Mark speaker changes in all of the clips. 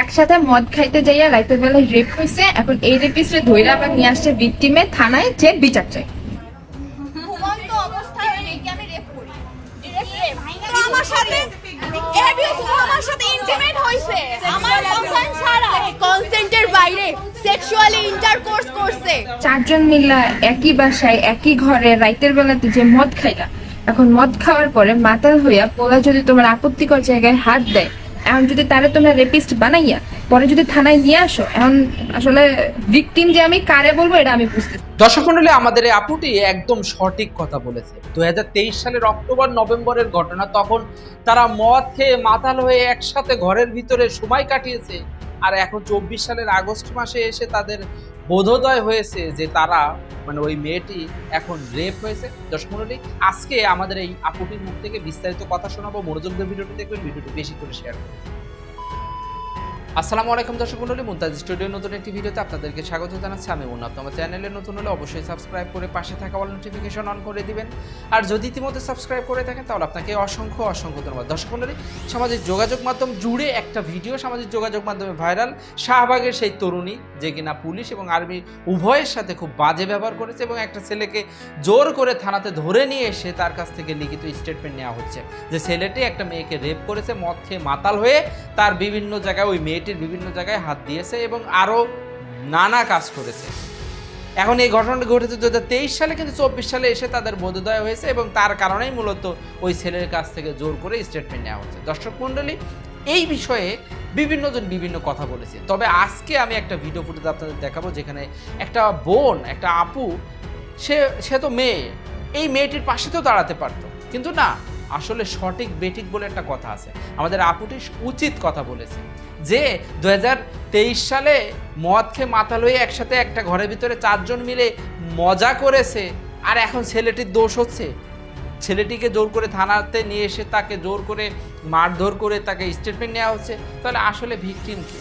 Speaker 1: একসাথে মদ খাইতে যাইয়া রাইতের বেলায় রেপ হয়েছে এখন এই রেপিস্টে ধইরা আবার নিয়ে আসছে ভিকটিমে থানায় যে বিচার চাই।
Speaker 2: ঘুমন্ত অবস্থায় ওই মেয়েকে আমি রেপ করি। ডিরেক্ট রেপ তো আমার সাথে আমার সাথে ইন্টিমেট হইছে। আমার কনসেন্ট ছাড়া। কনসেন্টের বাইরে সেক্সুয়ালি ইন্টারকোর্স করছে।
Speaker 1: চারজন মিল্লা একই বাসায় একই ঘরে রাইতের বেলাতে যে মদ খাইলা। এখন মদ খাওয়ার পরে মাতাল হইয়া পোলা যদি তোমার আপত্তিকর জায়গায় হাত দেয় এখন যদি তারে তোমরা রেপিস্ট বানাইয়া, পরে যদি থানায় নিয়ে আসো, এখন আসলে ভিকটিম যে আমি, কারে বলব এটা আমি বুঝতে
Speaker 3: দর্শক মন্ডলী, আমাদের এই আপুটি একদম সঠিক কথা বলেছে। দুই হাজার তেইশ সালের অক্টোবর, নভেম্বরের ঘটনা, তখন তারা মদ খেয়ে মাতাল হয়ে একসাথে ঘরের ভিতরে সময় কাটিয়েছে। আর এখন চব্বিশ সালের আগস্ট মাসে এসে তাদের বোধোদয় হয়েছে যে তারা মানে ওই মেয়েটি এখন রেপ হয়েছে। দর্শক মন্ডলী, আজকে আমাদের এই আপুটির মুখ থেকে বিস্তারিত কথা শোনাবো। মনোযোগ দিয়ে ভিডিওটি দেখবেন, ভিডিওটি বেশি করে শেয়ার করবেন। আসসালামু আলাইকুম দর্শক মন্ডলী মুমতাজ স্টুডিও নতুন একটি ভিডিওতে আপনাদেরকে স্বাগত জানাচ্ছি। আমি মুন্নাফ আমার চ্যানেলে নতুন হলে অবশ্যই সাবস্ক্রাইব করে পাশে থাকা অল নোটিফিকেশন অন করে দিবেন। আর যদি ইতিমধ্যে সাবস্ক্রাইব করে থাকেন, তাহলে আপনাকে অসংখ্য অসংখ্য ধন্যবাদ। দর্শক মন্ডলী, সামাজিক যোগাযোগ মাধ্যম জুড়ে একটা ভিডিও সামাজিক যোগাযোগ মাধ্যমে ভাইরাল। শাহবাগের সেই তরুণী, যে কিনা পুলিশ এবং আর্মি উভয়ের সাথে খুব বাজে ব্যবহার করেছে এবং একটা ছেলেকে জোর করে থানাতে ধরে নিয়ে এসে তার কাছ থেকে লিখিত স্টেটমেন্ট নেওয়া হচ্ছে। যে ছেলেটি একটা মেয়েকে রেপ করেছে, মদ খেয়ে মাতাল হয়ে তার বিভিন্ন জায়গায় ওই মেয়েটির বিভিন্ন জায়গায় হাত দিয়েছে এবং আরও নানা কাজ করেছে। এখন এই ঘটনাটি ঘটেছে দু হাজার তেইশ সালে, কিন্তু চব্বিশ সালে এসে তাদের বোধোদয় হয়েছে এবং তার কারণেই মূলত ওই ছেলের কাছ থেকে জোর করে স্টেটমেন্ট নেওয়া হচ্ছে দর্শক মণ্ডলী, এই বিষয়ে বিভিন্নজন বিভিন্ন কথা বলেছে। তবে আজকে আমি একটা ভিডিও ফুটেজ আপনাদের দেখাবো যেখানে একটা বোন, একটা আপু, সে সে তো মেয়ে, এই মেয়েটির পাশে তো দাঁড়াতে পারতো। কিন্তু না আসলে সঠিক বেঠিক বলে একটা কথা আছে। আমাদের আপুটি উচিত কথা বলেছে যে দুহাজার তেইশ সালে মদ খেয়ে মাথা হয়ে একসাথে একটা ঘরের ভিতরে চারজন মিলে মজা করেছে, আর এখন ছেলেটির দোষ হচ্ছে। ছেলেটিকে জোর করে থানাতে নিয়ে এসে তাকে জোর করে মারধর করে তাকে স্টেটমেন্ট নেওয়া হচ্ছে। তাহলে আসলে ভিকটিম কে?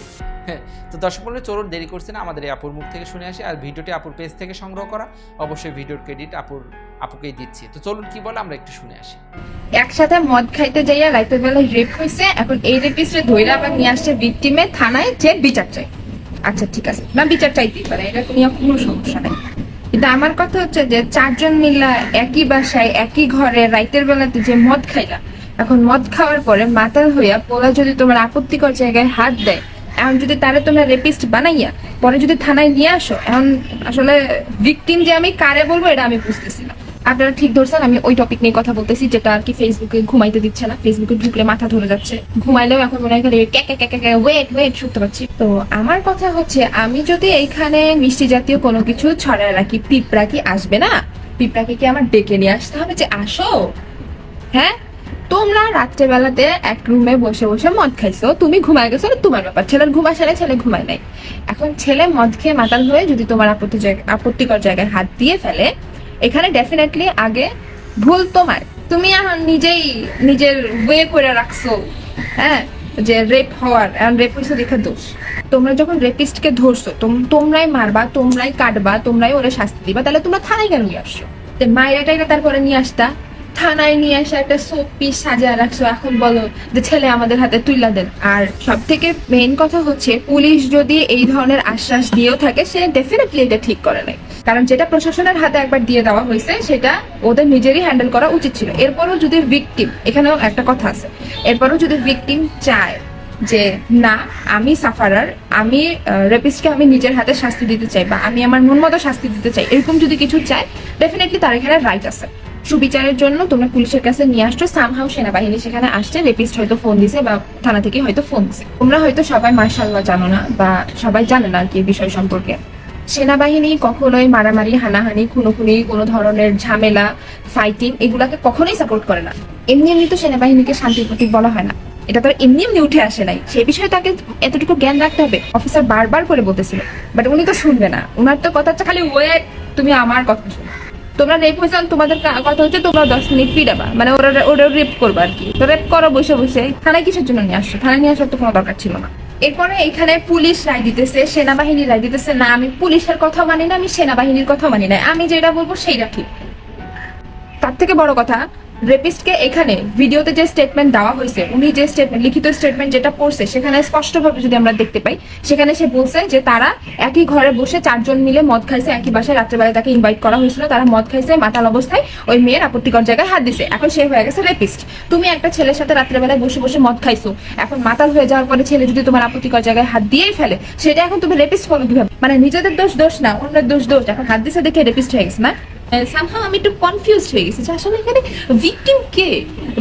Speaker 3: তো দর্শক মন্ডলী, চলুন দেরি করছে না, আমাদের এই আপুর মুখ থেকে শুনে আসি, আর ভিডিওটি আপুর পেজ থেকে সংগ্রহ করা, অবশ্যই ভিডিওর ক্রেডিট আপুর, আপুকেই দিচ্ছি। তো চলুন কি বলে, আমরা একটু শুনে আসি।
Speaker 1: একসাথে মদ খাইতে যাইয়া রাইতের বেলায় রেপ হয়েছে এখন এই রেপিস্টে ধইরা আবার নিয়ে আসছে ভিকটিমে থানায় যে বিচার চাই। আচ্ছা ঠিক আছে, না বিচার চাইতেই পারে, এটা নিয়ে কোনো সমস্যা নাই। কিন্তু আমার কথা হচ্ছে যে চারজন মিলা একই বাসায়, একই ঘরে রাইতের বেলাতে যে মদ খাইলা, এখন মদ খাওয়ার পরে মাতাল হইয়া পোলা যদি তোমার আপত্তিকর জায়গায় হাত দেয় এখন যদি তারে তোমরা রেপিস্ট বানাইয়া, পরে যদি থানায় নিয়ে আসো, এখন আসলে ভিকটিম যে আমি, কারে বলব এটা আমি বুঝতেছি না। আপনারা ঠিক ধরছেন, আমি ওই টপিক নিয়ে কথা বলতেছি, যেটা আর কি ফেসবুকে ঘুমাইতে দিচ্ছে না। ফেসবুকে ঢুকলে মাথা ধরে যাচ্ছে। ঘুমাইলেও এখন মনে হয় ওয়েট ওয়েট শুনতে পাচ্ছি। তো আমার কথা হচ্ছে, আমি যদি এইখানে মিষ্টি জাতীয় কোনো কিছু ছড়ায় রাখি, পিঁপড়া কি আসবে না? পিঁপড়াকে কি আমার ডেকে নিয়ে আসতে হবে যে, আসো? হ্যাঁ? তোমরা রাত্রেবেলাতে এক রুমে বসে বসে মদ খাইছো। তুমি ঘুমায় গেছো তোমার ব্যাপার। ছেলের ঘুম আসে ছেলে ঘুমায় নাই। এখন ছেলে মদ খেয়ে মাতাল হয়ে যদি তোমার আপত্তি আপত্তিকর জায়গায় হাত দিয়ে ফেলে, এখানে ডেফিনেটলি আগে ভুল তোমার। তুমি এখন নিজেই নিজের ওয়ে করে রাখছো হ্যাঁ? যে রেপ হওয়ার রেপ হয়েছে দেখে দোষ। তোমরা যখন রেপিস্টকে ধরছো, তোম- তোমরাই মারবা, তোমরাই কাটবা, তোমরাই ওরা শাস্তি দিবা। তাহলে তোমরা থানায় কেন নিয়ে আসছো? মায়েরা টাইরা তারপরে নিয়ে আসতা? থানায় নিয়ে এসে একটা সোপ পিস সাজিয়ে রাখছো। এখন বলো যে ছেলে আমাদের হাতে তুইলা দেন। আর সব থেকে মেইন কথা হচ্ছে, পুলিশ যদি এই ধরনের আশ্বাস দিয়েও থাকে, সে ডেফিনেটলি এটা ঠিক করে নাই। কারণ যেটা প্রশাসনের হাতে একবার দিয়ে দেওয়া হয়েছে, সেটা ওদের নিজেরই হ্যান্ডেল করা উচিত ছিল। এরপরও যদি ভিকটিম এখানেও একটা কথা আছে। এরপরও যদি ভিকটিম চায় যে, না, আমি সাফারার আমি রেপিস্টকে আমি নিজের হাতে শাস্তি দিতে চাই বা আমি আমার মন মতো শাস্তি দিতে চাই, এরকম যদি কিছু চায় ডেফিনেটলি তার এখানে রাইট আছে। সুবিচারের জন্য তোমরা পুলিশের কাছে নিয়ে আসছো। সামহাও সেনাবাহিনী সেখানে আসছে রেপিস্ট হয়তো ফোন দিছে বা থানা থেকে হয়তো ফোন দিছে। তোমরা হয়তো সবাই মার্শাল্লাহ জানো না বা সবাই জানে না আর কি বিষয় সম্পর্কে। সেনাবাহিনী কখনোই মারামারি, হানাহানি, খুনোখুনি, কোনো ধরনের ঝামেলা ফাইটিং এগুলাকে কখনোই সাপোর্ট করে না। এমনি এমনি তো সেনাবাহিনীকে শান্তির প্রতীক বলা হয় না। এটা তার এমনি এমনি উঠে আসে নাই। সেই বিষয়ে তাকে এতটুকু জ্ঞান রাখতে হবে অফিসার বারবার করে বলতেছিল। বাট উনি তো শুনবে না। উনার তো কথা হচ্ছে খালি, ওয়ে, তুমি আমার কথা শুনো। তোমরা রেপ হয়েছে তোমাদের কথা হচ্ছে তোমরা দশ মিনিট পিডাবা মানে ওরা ওরা রেপ করবা আর কি। তো রেপ করো, বসে বসে। থানায় কিসের জন্য নিয়ে আসছো? থানায় নিয়ে আসার তো কোনো দরকার ছিল না। এরপরে এখানে পুলিশ রায় দিতেছে, সেনাবাহিনী রায় দিতেছে। না, আমি পুলিশের কথা মানি না, আমি সেনাবাহিনীর কথা মানি না। আমি যেটা বলব সেইটা ঠিক। তার থেকে বড় কথা রেপিস্টকে এখানে ভিডিওতে যে স্টেটমেন্ট দেওয়া হয়েছে, উনি যে স্টেটমেন্ট লিখিত স্টেটমেন্ট যেটা পড়ছে, সেখানে স্পষ্টভাবে যদি আমরা দেখতে পাই, সেখানে সে বলছে যে তারা একই ঘরে বসে চারজন মিলে মদ খাইছে, একই বাসায় রাত্রেবেলায় তাকে ইনভাইট করা হয়েছিল। তারা মদ খাইছে, মাতাল অবস্থায় ওই মেয়ের আপত্তিকর জায়গায় হাত দিছে। এখন সে হয়ে গেছে রেপিস্ট তুমি একটা ছেলের সাথে রাত্রেবেলায় বসে বসে মদ খাইছো। এখন মাতাল হয়ে যাওয়ার পরে ছেলে যদি তোমার আপত্তিকর জায়গায় হাত দিয়েই ফেলে, সেটা এখন তুমি রেপিস্ট বলো কীভাবে? মানে নিজেদের দোষ দোষ না, অন্যের দোষ দোষ। এখন হাত দিছে দেখে রেপিস্ট হয়ে গেছে না? সামহাও আমি একটু কনফিউজ হয়ে গেছি যে আসলে এখানে ভিকটিম কে?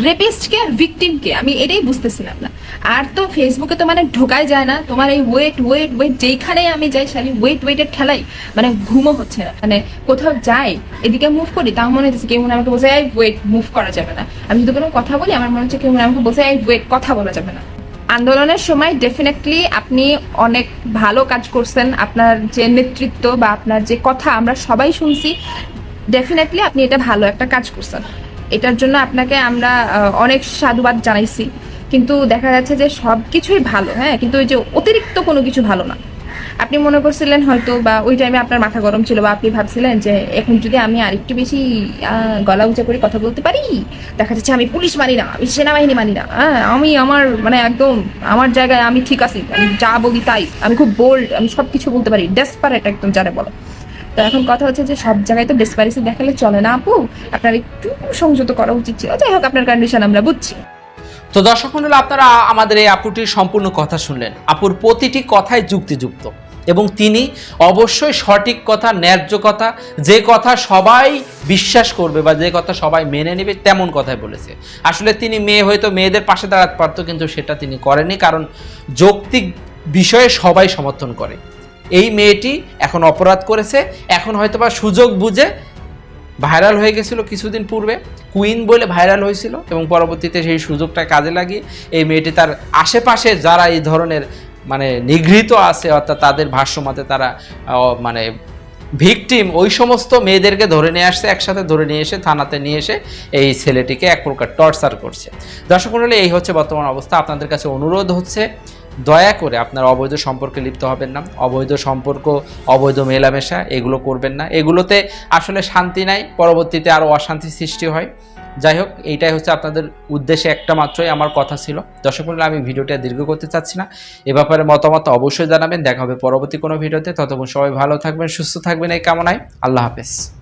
Speaker 1: রেপিস্ট কে আর ভিকটিম কে? আমি এটাই বুঝতেছিলাম না। আর তো ফেসবুকে তো মানে ঢোকাই যায় না। তোমার এই ওয়েট ওয়েট ওয়েট যেইখানে আমি যাই শালি ওয়েট ওয়েটের ঠেলাই মানে ঘুমও হচ্ছে না। মানে কোথাও যাই, এদিকে মুভ করি, তাও মনে হচ্ছে কেউ মনে আমাকে বসে এই ওয়েট মুভ করা যাবে না। আমি যদি কোনো কথা বলি, আমার মনে হচ্ছে কেউ মনে আমাকে বসে এই ওয়েট কথা বলা যাবে না। আন্দোলনের সময় ডেফিনেটলি আপনি অনেক ভালো কাজ করছেন। আপনার যে নেতৃত্ব বা আপনার যে কথা আমরা সবাই শুনছি ডেফিনেটলি আপনি এটা ভালো একটা কাজ করছেন। এটার জন্য আপনাকে আমরা অনেক সাধুবাদ জানাইছি। কিন্তু দেখা যাচ্ছে যে সব কিছুই ভালো হ্যাঁ? কিন্তু ওই যে অতিরিক্ত কোনো কিছু ভালো না। আপনি মনে করছিলেন হয়তো বা ওই টাইমে আপনার মাথা গরম ছিল বা আপনি ভাবছিলেন যে এখন যদি আমি আরেকটু বেশি গলা উঁচা করে কথা বলতে পারি, দেখা যাচ্ছে আমি পুলিশ মানি না, আমি সেনাবাহিনী মানি না হ্যাঁ? আমি আমার মানে একদম আমার জায়গায় আমি ঠিক আছি, আমি যা বলি তাই, আমি খুব বোল্ড আমি সব কিছু বলতে পারি ডেসপারেট একদম যারা বলো। তো এখন কথা হচ্ছে যে সব জায়গায় তো ডেসপারেসি দেখালে চলে না আপু। আপনার একটু সংযত করা উচিত ছিল। যাই হোক, আপনার কন্ডিশন আমরা বুঝছি।
Speaker 3: তো দর্শক মন্ডলী, আপনারা আমাদের এই আপুটির সম্পূর্ণ কথা শুনলেন। আপুর প্রতিটি কথাই যুক্তিযুক্ত এবং তিনি অবশ্যই সঠিক কথা, ন্যায্য কথা, যে কথা সবাই বিশ্বাস করবে বা যে কথা সবাই মেনে নেবে তেমন কথাই বলেছে। আসলে তিনি মেয়ে হয়তো মেয়েদের পাশে দাঁড়াতে পারতো, কিন্তু সেটা তিনি করেনি কারণ যৌক্তিক বিষয়ে সবাই সমর্থন করে। এই মেয়েটি এখন অপরাধ করেছে। এখন হয়তোবা সুযোগ বুঝে ভাইরাল হয়ে গেছিল কিছুদিন পূর্বে কুইন বলে ভাইরাল হয়েছিল এবং পরবর্তীতে সেই সুযোগটা কাজে লাগিয়ে এই মেয়েটি তার আশেপাশে যারা এই ধরনের মানে নিগৃহীত আছে, অর্থাৎ তাদের ভাষ্যমতে তারা মানে ভিকটিম ওই সমস্ত মেয়েদেরকে ধরে নিয়ে আসছে, একসাথে ধরে নিয়ে এসে, থানাতে নিয়ে এসে এই ছেলেটিকে এক প্রকার টর্চার করছে। দর্শক মণ্ডলী এই হচ্ছে বর্তমান অবস্থা। আপনাদের কাছে অনুরোধ হচ্ছে দয়া করে আপনার অবৈধ সম্পর্কে লিপ্ত হবেন না। অবৈধ সম্পর্ক অবৈধ মেলামেশা এগুলো করবেন না। এগুলোতে আসলে শান্তি নাই পরবর্তীতে আরও অশান্তি সৃষ্টি হয়। যাই হোক এইটাই হচ্ছে আপনাদের উদ্দেশ্যে একটা মাত্রই আমার কথা ছিল। দর্শক মণ্ডলী, আমি ভিডিওটা দীর্ঘ করতে চাচ্ছি না। এ ব্যাপারে মতামত অবশ্যই জানাবেন। দেখা হবে পরবর্তী কোনো ভিডিওতে। ততক্ষণ সবাই ভালো থাকবেন সুস্থ থাকবেন এই কামনায়। আল্লাহ হাফেজ।